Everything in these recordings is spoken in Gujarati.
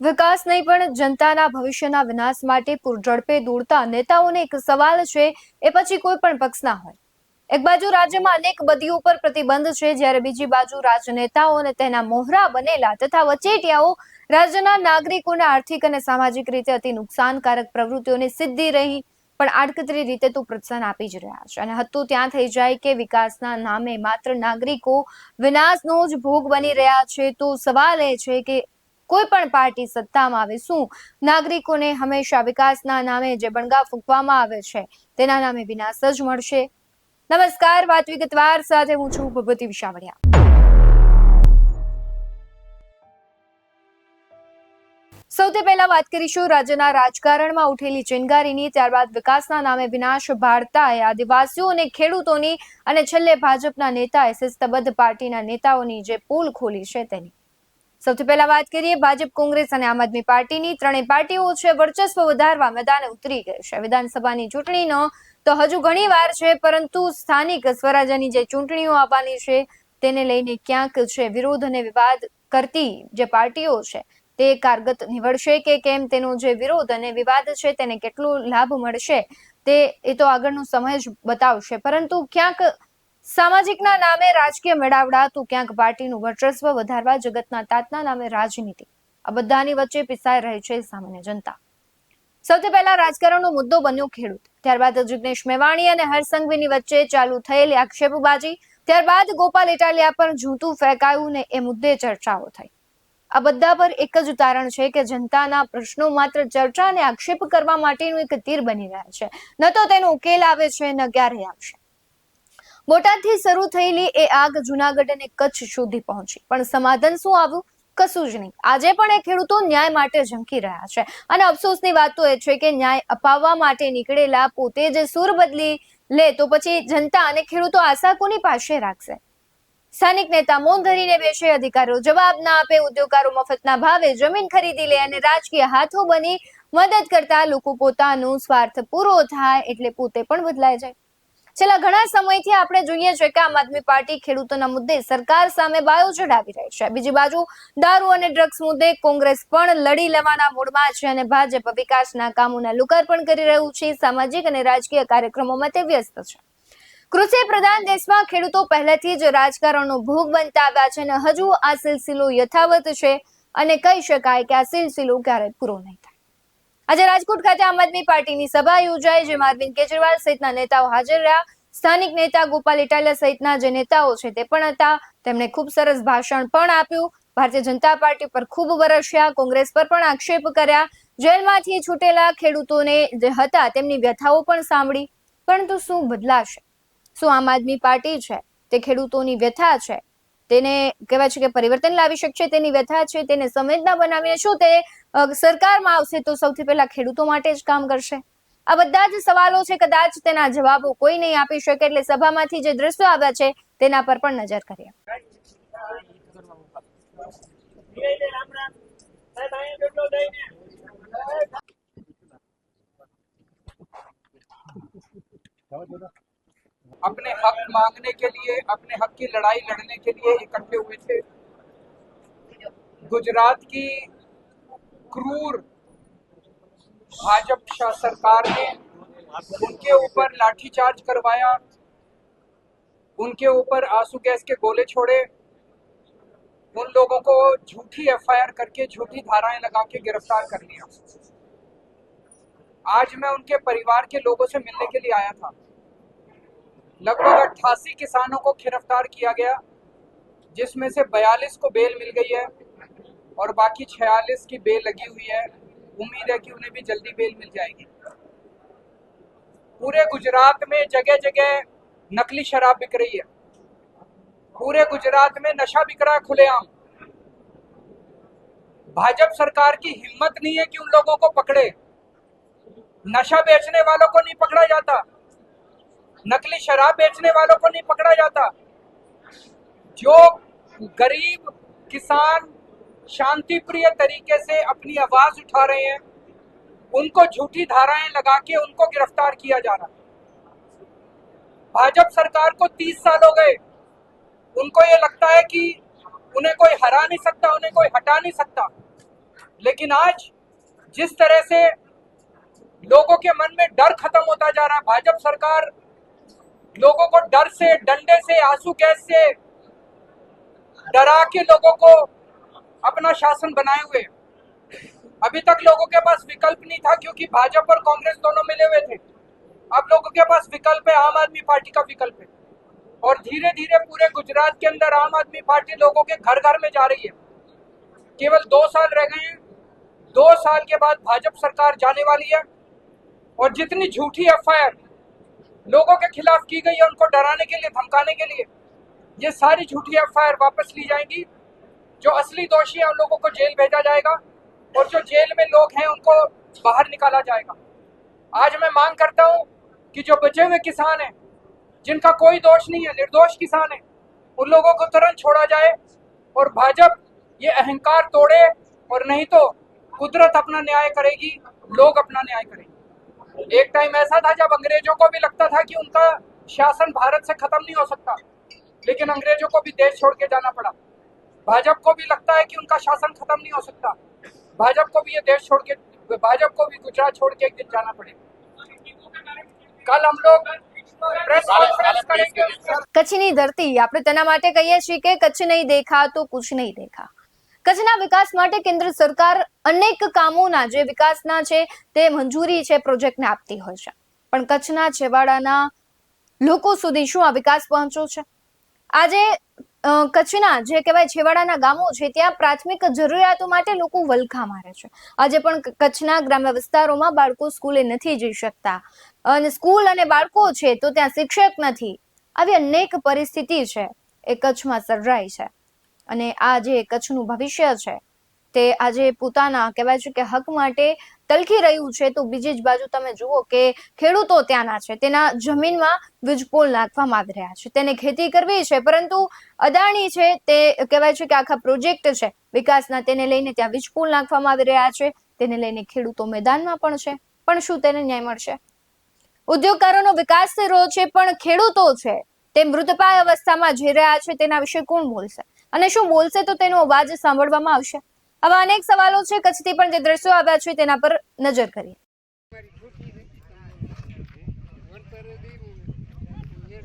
વિકાસ નહીં, પણ જનતાના ભવિષ્યના વિનાશ માટે પૂરઝડપે દોડતા નેતાઓને એક સવાલ છે, એ પછી કોઈ પણ પક્ષના હોય. એક બાજુ રાજ્યમાં અનેક બદીઓ પર પ્રતિબંધ છે, જ્યારે બીજી બાજુ રાજનેતાઓ અને તેના મોહરા બનેલા તથા વચેટિયાઓ રાજ્યના નાગરિકોને આર્થિક અને સામાજિક રીતે અતિ નુકસાનકારક પ્રવૃત્તિઓની સિદ્ધિ રહી, પણ આડકતરી રીતે તો પ્રોત્સાહન આપી જ રહ્યા છે. અને હતું ત્યાં થઈ જાય કે વિકાસના નામે માત્ર નાગરિકો વિનાશનો જ ભોગ બની રહ્યા છે, તો સવાલ એ છે કે કોઈ પણ પાર્ટી સત્તામાં આવે, શું નાગરિકોને હંમેશા વિકાસના નામે જે બણગા ફૂંકવામાં આવે છે, તેના નામે વિનાશ જ મળશે? નમસ્કાર, વાત વિગતવાર. સાથે હું છું ભગવતી વિશાવડિયા. સૌથી પહેલા વાત કરીશું રાજ્યના રાજકારણમાં ઉઠેલી ચિનગારીની. ત્યારબાદ વિકાસના નામે વિનાશ ભારતા આદિવાસીઓ અને ખેડૂતોની અને છેલ્લે ભાજપના નેતાએ શિસ્તબદ્ધ પાર્ટીના નેતાઓની જે પોલ ખોલી છે તેની. સૌથી પહેલા વાત કરીએ ભાજપ, કોંગ્રેસ અને આમ આદમી પાર્ટીની. ત્રણેય પાર્ટીઓ છે, વર્ચસ્વ વધારવા મેદાને ઉતરી ગઈ છે. વિધાનસભાની ચૂંટણીનો તો હજુ ઘણી વાર છે, પરંતુ સ્થાનિક સ્વરાજ્યની જે ચૂંટણીઓ આવવાની છે, તેને લઈને ક્યાંક છે, વિરોધ અને વિવાદ કરતી જે પાર્ટીઓ છે, તે કારગત નીવડશે કે કેમ? તેનો જે વિરોધ અને વિવાદ છે, તેને કેટલો લાભ મળશે? તે એ તો આગળનો સમય જ બતાવશે. પરંતુ ક્યાંક સામાજિકના નામે રાજકીય મેળાવડા તો ક્યાંક પાર્ટીનું વર્ચસ્વ વધારવા, જગતના તાતના નામે રાજનીતિ. આ બધાની વચ્ચે પીસાઈ રહી છે સામાન્ય જનતા. સૌથી પહેલા રાજકારણનો મુદ્દો બન્યો ખેડૂત. ત્યારબાદ જિગ્નેશ મેવાણી અને હરસંઘવીની વચ્ચે ચાલુ થયેલી આક્ષેપબાજી. ત્યારબાદ ગોપાલ ઇટાલિયા પર જૂતું ફેંકાયું ને એ મુદ્દે ચર્ચાઓ થઈ. આ બધા પર એક જ તારણ છે કે જનતાના પ્રશ્નો માત્ર ચર્ચા અને આક્ષેપ કરવા માટેનું એક તીર બની રહ્યા છે. ન તો તેનો ઉકેલ આવે છે, ન ક્યારે આવશે. બોટાદથી શરૂ થયેલી એ આગ જુનાગઢ અને કચ્છ સુધી પહોંચી. પણ સમાધાન શું આવ્યું? કશું જ નહીં. આજે પણ એ ખેડૂતો ન્યાય માટે ઝંકી રહ્યા છે. અને અફસોસની વાત તો એ છે કે ન્યાય અપાવવા માટે નીકળેલા પોતે જે સૂર બદલી લે તો પછી જનતા અને ખેડૂતો આશા કોની પાસે રાખશે? સ્થાનિક નેતા મૌન ધરીને બેસે અધિકારીઓ. જવાબ ના આપે ઉદ્યોગકારો મફતના ભાવે જમીન ખરીદી લે અને રાજકીય હાથો બની મદદ કરતા લોકો પોતાનું સ્વાર્થ પૂરો થાય એટલે પોતે પણ બદલાઈ જાય. છેલ્લા ઘણા સમયથી આપણે જોઈએ છે કે આમ આદમી પાર્ટી ખેડૂતોના મુદ્દે સરકાર સામે બાયો ચડાવી રહી છે. બીજી બાજુ દારૂ અને ડ્રગ્સ મુદ્દે કોંગ્રેસ પણ લડી લેવાના મૂડમાં છે અને ભાજપ વિકાસના કામોના લોકાર્પણ કરી રહ્યું છે. સામાજિક અને રાજકીય કાર્યક્રમોમાં તે વ્યસ્ત છે. કૃષિ પ્રધાન દેશમાં ખેડૂતો પહેલેથી જ રાજકારણનો ભોગ બનતા આવ્યા છે અને હજુ આ સિલસિલો યથાવત છે અને કહી શકાય કે આ સિલસિલો ક્યારેય પૂરો નહીં આજે રાજકોટ ખાતે આમ આદમી પાર્ટીની સભા યોજાઈ, જેમાં અરવિંદ કેજરીવાલ સહિતના નેતાઓ હાજર રહ્યા. સ્થાનિક નેતા ગોપાલ ઇટાલિયા સહિતના જે નેતાઓ છે તે પણ હતા. તેમણે ખૂબ સરસ ભાષણ પણ આપ્યું. ભારતીય જનતા પાર્ટી પર ખૂબ વરસ્યા, કોંગ્રેસ પર પણ આક્ષેપ કર્યા. જેલમાંથી છૂટેલા ખેડૂતોને જે હતા તેમની વ્યથાઓ પણ સાંભળી. પરંતુ શું બદલાશે? શું આમ આદમી પાર્ટી છે? તે ખેડૂતોની વ્યથા છે? તેને કહેવાય છે કે પરિવર્તન લાવી શકશે, તેની વ્યથા છે, તેને સંવેદના બનાવીને શું તે સરકારમાં આવશે તો સૌથી પહેલા ખેડૂતો માટે જ કામ કરશે. આ બધા જ સવાલો છે કદાચ તેના જવાબો કોઈ નહીં આપી શકે, એટલે સભામાંથી જે દ્રશ્યો આવ્યા છે તેના પર પણ નજર કરીએ. अपने हक मांगने के लिए, अपने हक की लड़ाई लड़ने के लिए इकट्ठे हुए थे। गुजरात की क्रूर भाजपा सरकार ने उनके ऊपर लाठीचार्ज करवाया, उनके ऊपर आँसू गैस के गोले छोड़े, उन लोगों को झूठी एफआईआर करके झूठी धाराएँ लगा के गिरफ़्तार कर लिया। आज मैं उनके परिवार के लोगों से मिलने के लिए आया था। लगभग अट्ठासी किसानों को गिरफ़्तार किया गया, जिसमें से 42 को बेल मिल गई है और बाकी 46 की बेल लगी हुई है। उम्मीद है कि उन्हें भी जल्दी बेल मिल जाएगी। पूरे गुजरात में जगह जगह नकली शराब बिक रही है। पूरे गुजरात में नशा बिक रहा है खुलेआम। भाजपा सरकार की हिम्मत नहीं है कि उन लोगों को पकड़े। नशा बेचने वालों को नहीं पकड़ा जाता। नकली शराब बेचने वालों को नहीं पकड़ा जाता। जो गरीब किसान शांति प्रिय तरीके से अपनी आवाज़ उठा रहे हैं, उनको झूठी धाराएँ लगा के उनको गिरफ़्तार किया जा रहा भाजपा सरकार को 30 साल हो गए। उनको ये लगता है कि उन्हें कोई हरा नहीं सकता, उन्हें कोई हटा नहीं सकता। लेकिन आज जिस तरह से लोगों के मन में डर खत्म होता जा रहा है, भाजपा सरकार लोगों को डर से, डंडे से, आँसू गैस से डरा के लोगों को अपना शासन बनाए हुए। अभी तक लोगों के पास विकल्प नहीं था क्योंकि भाजपा और कांग्रेस दोनों मिले हुए थे। अब लोगों के पास विकल्प है, आम आदमी पार्टी का विकल्प है। और धीरे धीरे पूरे गुजरात के अंदर आम आदमी पार्टी लोगों के घर घर में जा रही है। केवल दो साल रह गए हैं। दो साल के बाद भाजपा सरकार जाने वाली है। और जितनी झूठी एफ़ लोगों के खिलाफ की गई है उनको डराने के लिए, धमकाने के लिए, ये सारी झूठी एफआईआर वापस ली जाएँगी, जो असली दोषी है उन लोगों को जेल भेजा जाएगा और जो जेल में लोग हैं उनको बाहर निकाला जाएगा। आज मैं मांग करता हूँ कि जो बचे हुए किसान हैं, जिनका कोई दोष नहीं है, निर्दोष किसान है, उन लोगों को तुरंत छोड़ा जाए और भाजपा ये अहंकार तोड़े और नहीं तो कुदरत अपना न्याय करेगी, लोग अपना न्याय करेंगे। एक टाइम ऐसा था जब अंग्रेजों को भी लगता था कि उनका शासन भारत से खत्म नहीं हो सकता लेकिन अंग्रेजों को भी देश छोड़ के जाना पड़ा भाजपा को भी लगता है कि उनका शासन खत्म नहीं हो सकता भाजपा को भी ये देश छोड़ के भाजपा को भी गुजरात छोड़ के एक दिन जाना पड़ेगा कल हम लोग प्रेस कॉन्फ्रेंस करेंगे કચ્છની ધરતી આપણે તેના માટે કહીએ છીએ કે કચ્છ નહીં દેખા તો કુછ નહીં દેખા કચ્છના વિકાસ માટે કેન્દ્ર સરકાર અનેક કામોના જે વિકાસના છે તે મંજૂરી છે, પ્રોજેક્ટને આપતી હોય છે. પણ કચ્છના છેવાડાના લોકો સુધી શું આ વિકાસ પહોંચ્યો છે? આજે કચ્છના જે કહેવાય છેવાડાના ગામો છે, ત્યાં પ્રાથમિક જરૂરિયાતો માટે લોકો વલખા મારે છે. આજે પણ કચ્છના ગ્રામ્ય વિસ્તારોમાં બાળકો સ્કૂલે નથી જઈ શકતા. અને સ્કૂલ અને બાળકો છે તો ત્યાં શિક્ષક નથી. આવી અનેક પરિસ્થિતિ છે એ કચ્છમાં સર્જાઈ છે. અને આ જે કચ્છનું ભવિષ્ય છે, તે આજે પોતાના કહેવાય છે કે હક માટે તલખી રહ્યું છે. તો બીજી જ બાજુ તમે જુઓ કે ખેડૂતો ત્યાંના છે. તેના જમીનમાં વીજપોલ નાખવામાં આવી રહ્યા છે. તેને ખેતી કરવી છે, પરંતુ અદાણી છે તે કહેવાય છે કે આખા પ્રોજેક્ટ છે. વિકાસના તેને લઈને ત્યાં વીજપોલ નાખવામાં આવી રહ્યા છે. તેને લઈને ખેડૂતો મેદાનમાં પણ છે. પણ શું તેને ન્યાય મળશે? ઉદ્યોગકારોનો વિકાસ થઈ રહ્યો છે, પણ ખેડૂતો છે તે મૃતપાય અવસ્થામાં જઈ રહ્યા છે તેના વિશે કોણ બોલશે? અને શું બોલશે તો તેનો અવાજ સાંભળવામાં આવશે? આવા અનેક સવાલો છે કચ્છથી પણ જે દ્રશ્યો આવ્યા છે તેના પર નજર કરીએ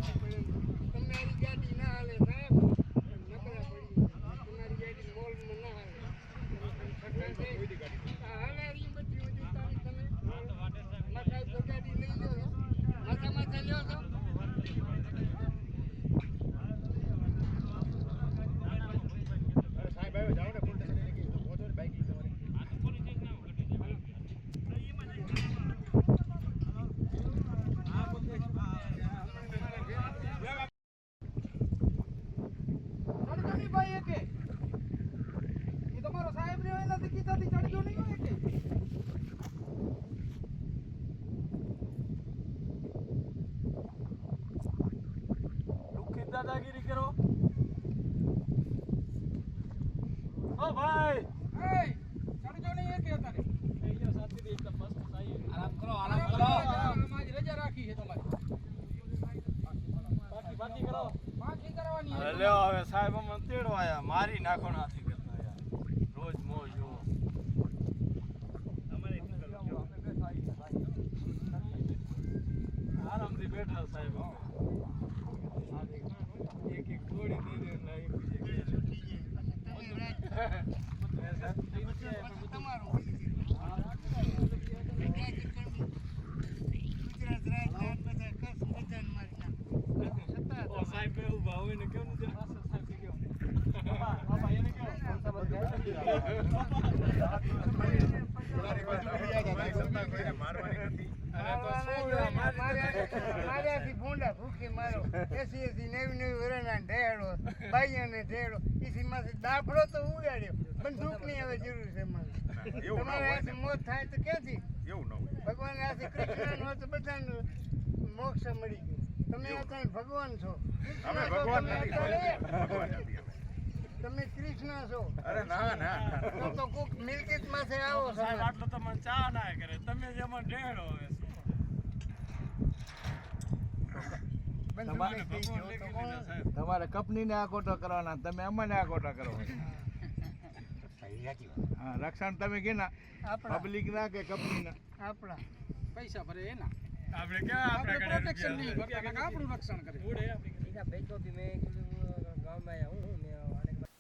તમારી ગાડી ના હાલે સાહેબ નકરા પડી તમારી ગાડી મોલમાં ના હાલે હાલે રી બધી બધી તારી તમે મકાઈ તો ગાડી લઈ લો છો માથા માથા લ્યો છો ચડજો નહીં ભાઈ એકે એ તમારો સાહેબ રહ્યો એનાથી કીધાથી ચડજો નહીં હો એકે દુઃખી દાદાગીરી કરો ઓ ભાઈ એય, ચડજો નહીં એકે અત્યારે આરામ કરો આમાં જ રજા રાખી છે તમારી પાર્ટી પાર્ટી કરો પાછી કરવાની અરે લ્યો હવે સાહેબ અમને તેડો આયા નાખો નાથી કરતા યાર રોજ મોજ જુઓ આરામથી બેઠા સાહેબ એક એક ગોળી દીધી ને એ બીજે ગુજરાત રાજ્ય બધા કચ્છ બધાને મારી નાખો. સાહેબ ને કેવું માર્યાથી ભૂંડા ભૂખી મારો એસી એસી નેવી નેવી વરેના ઢેડો બાઈઓને ઢેડો ઈસી માંથી દાફડો તો ઉડાડ્યો બંદૂકની હવે જરૂર છે. મારે તમારે હાથે મોત થાય તો ક્યાંથી ભગવાન આથી કૃષ્ણ નો તો બધાને મોક્ષ મળી ગયું તમે અત્યારે ભગવાન છો ભગવાન તમે. તમે કૃષ્ણ છો. અરે ના ના. તો તો કોક મિલકતમાંથી આવો સાહેબ આટલો તમને ચા ના કરે. તમે જ હવે તો કોણ? તમારે કંપનીને આ ખોટો કરવાના તમે અમને આ ખોટા કરો. હા રક્ષણ તમે કેના? આપણા. પબ્લિક ના કે કંપની ના? આપણા. પૈસા ભરે એના. આપણે ક્યાં આપણે પ્રોટેક્શન નહીં કરતા આપણું રક્ષણ કરે?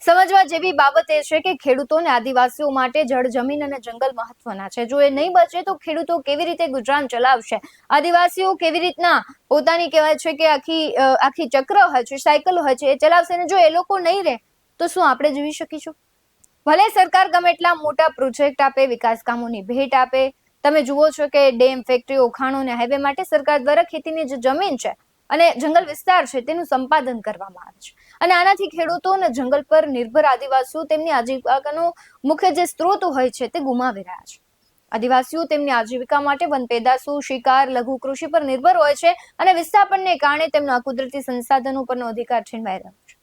સમજવા જેવી બાબત એ છે કે ખેડૂતોને આદિવાસીઓ માટે જળ, જમીન અને જંગલ મહત્વના છે. જો એ નહીં બચે તો ખેડૂતો કેવી રીતે ગુજરાન ચલાવશે? આદિવાસીઓ કેવી રીતના પોતાની કહેવાય છે કે આખી આખી ચક્ર હોય છે સાયકલ હોય છે એ ચલાવશે અને જો એ લોકો નહીં રહે, તો શું આપણે જીવી શકીશું? ભલે સરકાર ગમે એટલા મોટા પ્રોજેક્ટ આપે, વિકાસ કામોની ભેટ આપે, તમે જુઓ છો કે ડેમ ફેક્ટરીઓ ખાણો અને હાઈવે માટે સરકાર દ્વારા ખેતીની જે જમીન છે અને જંગલ વિસ્તાર છે તેનું સંપાદન કરવામાં આવે છે. અને આનાથી ખેડૂતો અને જંગલ પર નિર્ભર આદિવાસીઓ તેમની આજીવિકાનો મુખ્ય જે સ્ત્રોત હોય છે તે ગુમાવી રહ્યા છે. આદિવાસીઓ તેમની આજીવિકા માટે વન પેદાશો, શિકાર, લઘુ કૃષિ પર નિર્ભર હોય છે અને વિસ્થાપનને કારણે તેમનો કુદરતી સંસાધનો પરનો અધિકાર છીનવાઈ રહ્યો છે.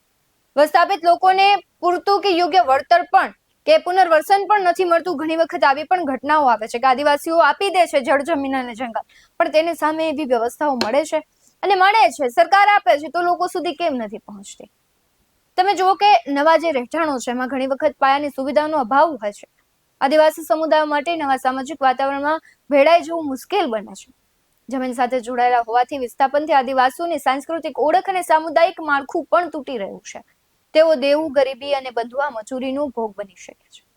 વિસ્થાપિત લોકોને પૂરતું કે યોગ્ય વળતર પણ કે પુનર્વસન પણ નથી મળતું. ઘણી વખત આવી પણ ઘટનાઓ આવે છે કે આદિવાસીઓ આપી દે છે જળ જમીન અને જંગલ. પણ તેની સામે એવી વ્યવસ્થાઓ મળે છે અને મળે છે. સરકાર આપે છે તો લોકો સુધી કેમ નથી પહોંચતી? તમે જુઓ કે નવા જે રહેઠાણો છે, એમાં ઘણી વખત પાયાની સુવિધાનો અભાવ હોય છે. આદિવાસી સમુદાયો માટે નવા સામાજિક વાતાવરણમાં ભેળાઈ જવું મુશ્કેલ બને છે. જમીન સાથે જોડાયેલા હોવાથી વિસ્થાપનથી આદિવાસીઓની સાંસ્કૃતિક ઓળખ અને સામુદાયિક માળખું પણ તૂટી રહ્યું છે. તેઓ દેવું, ગરીબી અને બંધુઆ મજૂરીનો ભોગ બની શકે છે.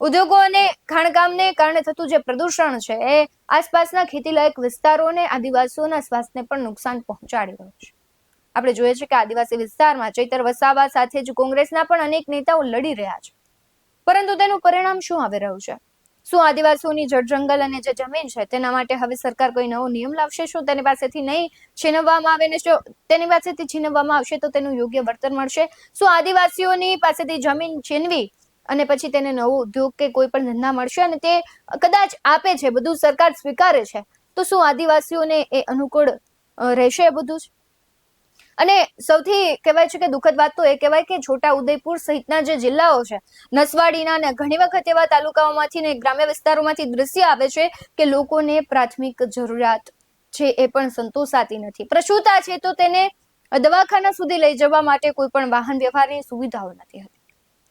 ઉદ્યોગો અને ખાણકામને કારણે થતું જે પ્રદૂષણ છે, એ આસપાસના ખેતીલાયક વિસ્તારો અને આદિવાસીઓના સ્વાસ્થ્યને પણ નુકસાન પહોંચાડી રહ્યું છે. આપણે જોઈએ છે કે આદિવાસી વિસ્તારમાં ચૈતર વસાવા સાથે જ કોંગ્રેસના પણ અનેક નેતાઓ લડી રહ્યા છે. પરંતુ તેનું પરિણામ શું આવી રહ્યું છે? શું આદિવાસીઓની જળ જંગલ અને જે જમીન છે, તેના માટે હવે સરકાર કોઈ નવો નિયમ લાવશે? શું તેની પાસેથી નહીં છીનવવામાં આવે ને જો તેની પાસેથી છીનવવામાં આવશે તો તેનું યોગ્ય વળતર મળશે? શું આદિવાસીઓની પાસેથી જમીન છીનવી અને પછી તેને નવો ઉદ્યોગ કે કોઈ પણ ધંધા મળશે અને તે કદાચ આપે છે, બધું સરકાર સ્વીકારે છે. તો શું આદિવાસીઓને એ અનુકૂળ રહેશે બધું જ? અને સૌથી કહેવાય છે કે દુઃખદ વાત તો એ કહેવાય કે છોટા ઉદયપુર સહિતના જે જિલ્લાઓ છે, નસવાડીના ને ઘણી વખત એવા તાલુકાઓમાંથી ને ગ્રામ્ય વિસ્તારોમાંથી દ્રશ્ય આવે છે કે લોકોને પ્રાથમિક જરૂરિયાત છે એ પણ સંતોષાતી નથી. પ્રસૂતા છે તો તેને દવાખાના સુધી લઈ જવા માટે કોઈ પણ વાહન વ્યવહારની સુવિધાઓ નથી હતી.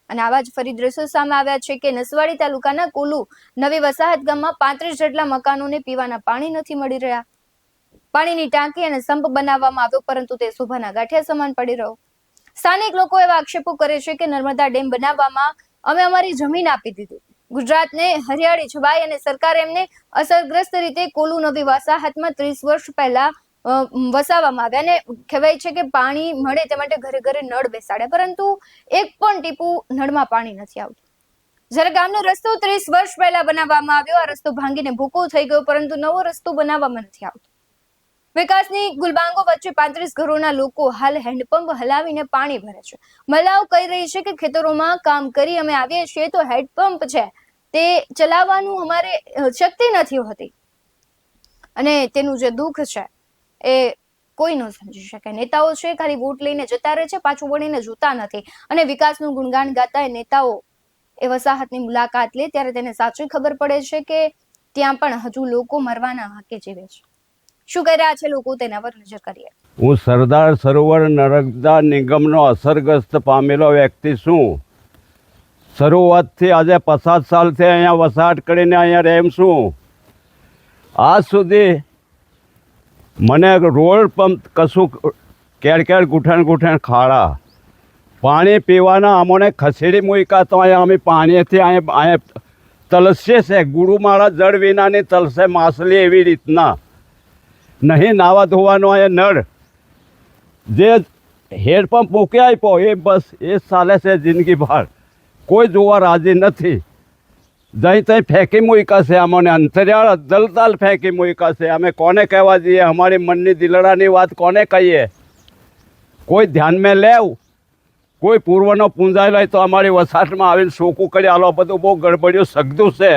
અને આવા જ ફરી દ્રશ્યો સામે આવ્યા છે કે નસવાડી તાલુકાના કોલુ નવી વસાહત ગામમાં પાંત્રીસ જેટલા મકાનોને પીવાના પાણી નથી મળી રહ્યા. પાણીની ટાંકી અને સંપ બનાવવામાં આવ્યો, પરંતુ તે શોભાના ગાંઠિયા સમાન પડી રહ્યો. સ્થાનિક લોકો એવા આક્ષેપો કરે છે કે નર્મદા ડેમ બનાવવામાં અમે અમારી જમીન આપી દીધી. ગુજરાતને હરિયાળી છવાય અને સરકારે એમને અસરગ્રસ્ત રીતે કોલુ નવી વસાહતમાં ત્રીસ વર્ષ પહેલા વસાવવામાં આવ્યા અને કહેવાય છે કે પાણી મળે તે માટે ઘરે ઘરે નળ બેસાડે, પરંતુ એક પણ ટીપું નળમાં પાણી નથી આવતું. જ્યારે ગામનો રસ્તો ત્રીસ વર્ષ પહેલા બનાવવામાં આવ્યો, આ રસ્તો ભાંગીને ભૂકો થઈ ગયો, પરંતુ નવો રસ્તો બનાવવામાં નથી આવતો. વિકાસની ગુલબાંગો વચ્ચે પાંત્રીસ ઘરોના લોકો હાલ હેન્ડપંપ હલાવીને પાણી ભરે છે. મહિલાઓ કહી રહી છે કે ખેતરોમાં કામ કરી અમે આવીએ છીએ તો હેન્ડપંપ છે, તે ચલાવવાનું અમારે શક્તિ નથી હોતી. અને તેનું જે દુઃખ છે એ કોઈ ન સમજી શકે. નેતાઓ છે ખાલી વોટ લઈને જતા રહે છે, પાછું વળીને જોતા નથી. અને વિકાસનું ગુણગાન ગાતા એ નેતાઓ એ વસાહતની મુલાકાત લે, ત્યારે તેને સાચી ખબર પડે છે કે ત્યાં પણ હજુ લોકો મરવાના હાકે જીવે છે. શું કરી રહ્યા છે લોકો? તેના પર નજર કરીએ. હું સરદાર સરોવર નર્મદા નિગમનો અસરગ્રસ્ત પામેલો વ્યક્તિ છું. શરૂઆતથી આજે પચાસ સાલથી અહીંયા વસાહટ કરીને અહીંયા રહેમ છું. આજ સુધી મને રોડ પંપ કશું કેળ કેળ ગુઠણ ગુઠણ ખાડા. પાણી પીવાના અમોને ખસેડી મૂક્યા તો અહીંયા અમે પાણીથી અહીંયા અહીંયા તલસીએ છે. ગુરુ મારા જળ વિનાની તલસે માછલી એવી રીતના. નહીં નાવા ધોવાનો એ નળ. જે હેડપંપ મૂકી આપ્યો એ બસ એ ચાલે છે જિંદગીભર. કોઈ જોવા રાજી નથી. જઈ તઈ ફેંકી મૂક્યા છે અમને અંતરિયાળ અદલતાલ ફેંકી મૂક્યા છે. અમે કોને કહેવા જઈએ? અમારી મનની દિલડાની વાત કોને કહીએ? કોઈ ધ્યાનમાં લેવ? કોઈ પૂર્વનો પૂંજાઈ હોય તો અમારી વસાહતમાં આવીને શોકું કરી આલો બધું બહુ ગડબડિયું સગધું છે.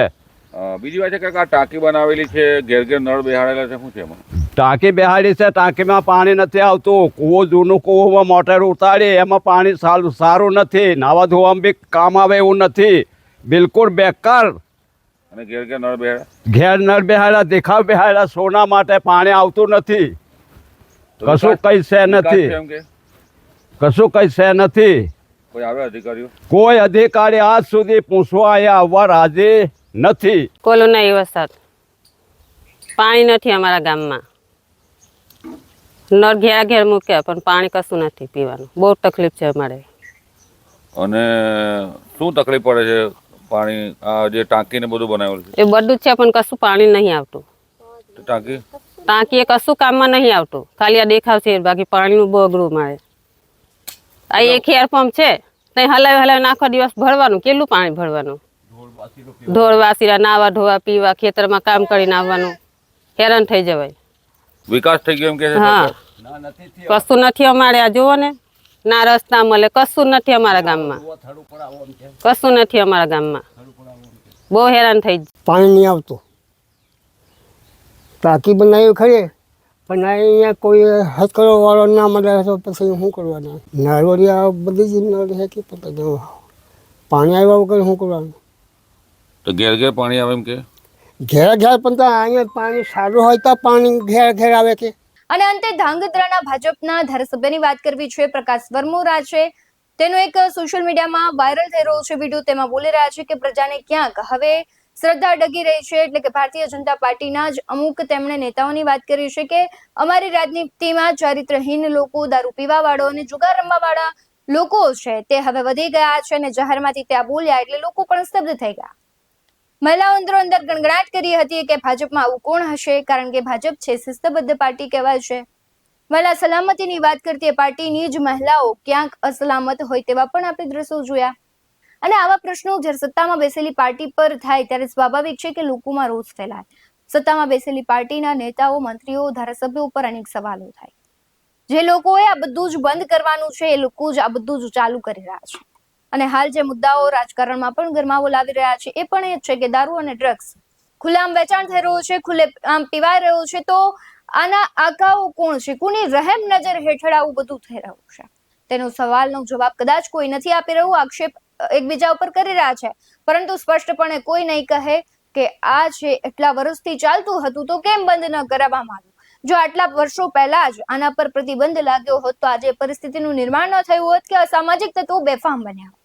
બીજી વાત છે કે આ ટાંકી બનાવેલી છે ઘેર ઘેર નળ બેહાડેલા છે શું છે એમાં? ટાંકી બેહાડી છે ટાંકીમાં પાણી નથી આવતું. કૂવો જૂનું કૂવોમાં મોટર ઉતારી એમાં પાણી સારું સારું નથી. નાવા ધોવામાં બી કામ આવે એવું નથી. બિલકુલ બેકાર. અને ઘેર ઘેર નળ બેહાડા. ઘેર નળ બેહાડ્યા દેખાવ બેહાડા સોના માટે પાણી આવતું નથી. કશું કઈ છે નથી. કશું કઈ છે નથી. કોઈ આવે અધિકારીઓ? કોઈ અધિકારી આજ સુધી પૂછવા અહીંયા આવવા રાજી નથી. નહીં વરસાદ પાણી નથી અમારા ગામમાં. નળ ઘેર ઘેર મૂક્યા પણ પાણી કશું નથી પીવાનું. બહુ તકલીફ છે અમારે. અને શું તકલીફ પડે છે? પાણી આ જે ટાંકીને બધું બનાવેલું છે? એ બધું જ છે પણ કશું પાણી નહીં આવતું. તે ટાંકી? ટાંકી એ કશું કામમાં નહીં આવતું. ખાલી આ દેખાવ છે બાકી પાણીનું બહુ અઘરું મળે આ એક હેર પંપ છે ત્યાં હલાવી હલાવીને આખો દિવસ ભરવાનું. કેટલું પાણી ભરવાનું? ઢોળ વાસીરા નાવા ધોવા પીવા ખેતરમાં કામ કરીને આવવાનું. હેરાન થઈ જવાય. વિકાસ થઈ ગયો એમ કે હા. કશું નથી અમારે આ જુઓ ને. ના રસ્તા મળે કશું નથી અમારા ગામમાં. કશું નથી અમારા ગામમાં. બહુ હેરાન થઈ પાણી નહીં આવતું. ટાંકી બનાવી ખરી પણ અહીંયા કોઈ હથકડો વાળો ના મળે તો પછી શું કરવાનું? નળવડી બધી જ નળ છે કે પછી પાણી આવ્યા વગર શું કરવાનું? તો ઘેર ઘેર પાણી આવે એમ કે? ઘેર ઘેર પણ તો અહીંયા પાણી સારું હોય તો પાણી ઘેર ઘેર આવે કે. અને અંતે ધાંગધ્રાના ભાજપના ધારાસભ્યની વાત કરવી છે, પ્રકાશ વર્મોરા છે. તેનો એક સોશિયલ મીડિયામાં વાયરલ થઈ રહ્યો છે વીડિયો તેમાં બોલી રહ્યા છે કે પ્રજાને ક્યાંક હવે શ્રદ્ધા ડગી રહી છે, એટલે કે ભારતીય જનતા પાર્ટીના જ અમુક તેમણે નેતાઓની વાત કરી છે કે અમારી રાજનીતિમાં ચારિત્રહીન લોકો દારૂ પીવા વાળો અને જુગાર રમવા વાળા લોકો છે. તે હવે વધી ગયા છે અને જાહેરમાંથી ત્યાં બોલ્યા એટલે લોકો પણ સ્તબ્ધ થઈ ગયા. મહિલાઓ અંદરો અંદર ગણગણાટ કરી હતી કે ભાજપમાં આવું કોણ હશે? કારણ કે ભાજપ છે, શિસ્તબદ્ધ પાર્ટી કહેવાય છે. મહિલા સલામતીની વાત કરતી પાર્ટીની જ મહિલાઓ ક્યાંક અસલામત હોય તેવા પણ આપણે દ્રશ્યો જોયા. અને આવા પ્રશ્નો જ્યારે સત્તામાં બેસેલી પાર્ટી પર થાય ત્યારે સ્વાભાવિક છે કે લોકોમાં રોષ ફેલાય. સત્તામાં બેસેલી પાર્ટીના નેતાઓ, મંત્રીઓ, ધારાસભ્યો ઉપર અનેક સવાલો થાય. જે લોકોએ આ બધું જ બંધ કરવાનું છે, એ લોકો જ આ બધું જ ચાલુ કરી રહ્યા છે. અને હાલ જે મુદ્દાઓ રાજકારણમાં પણ ગરમાવો લાવી રહ્યા છે, એ પણ એ છે કે દારૂ અને ડ્રગ્સ ખુલ્લામ વેચાણ થઈ રહ્યું છે, ખુલ્લે આમ પીવાઈ રહ્યું છે, તો આના આકાઓ કોણ છે? કોની રહેમ નજર હેઠળ આવું બધું થઈ રહ્યું છે? તેનો સવાલનો જવાબ કદાચ કોઈ નથી આપી રહ્યું, આક્ષેપ એકબીજા ઉપર કરી રહ્યા છે. પરંતુ સ્પષ્ટપણે કોઈ નહીં કહે કે આ છે એટલા વર્ષથી ચાલતું હતું, તો કેમ બંધ ન કરાવવામાં આવ્યું? જો આટલા વર્ષો પહેલા જ આના પર પ્રતિબંધ લાગ્યો હોત, તો આજે પરિસ્થિતિનું નિર્માણ ન થયું હોત કે અસામાજિક તત્વો બેફામ બન્યા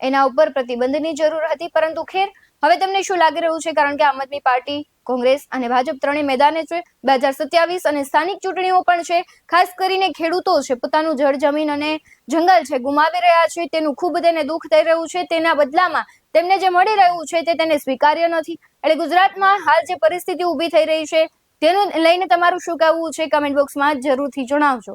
એના ઉપર પ્રતિબંધની જરૂર હતી. પરંતુ ખેર, હવે તમને શું લાગી રહ્યું છે? કારણ કે આમ આદમી પાર્ટી, કોંગ્રેસ અને ભાજપ ત્રણેય મેદાને છે. બે હજાર સત્યાવીસ અને સ્થાનિક ચૂંટણીઓ પણ છે. ખાસ કરીને ખેડૂતો છે. પોતાનું જળ જમીન અને જંગલ છે. ગુમાવી રહ્યા છે. તેનું ખૂબ તેને દુઃખ થઈ રહ્યું છે. તેના બદલામાં તેમને જે મળી રહ્યું છે તે તેને સ્વીકાર્ય નથી. એટલે ગુજરાતમાં હાલ જે પરિસ્થિતિ ઊભી થઈ રહી છે, તેનું લઈને તમારું શું કહેવું છે? કમેન્ટ બોક્સમાં જરૂરથી જણાવજો.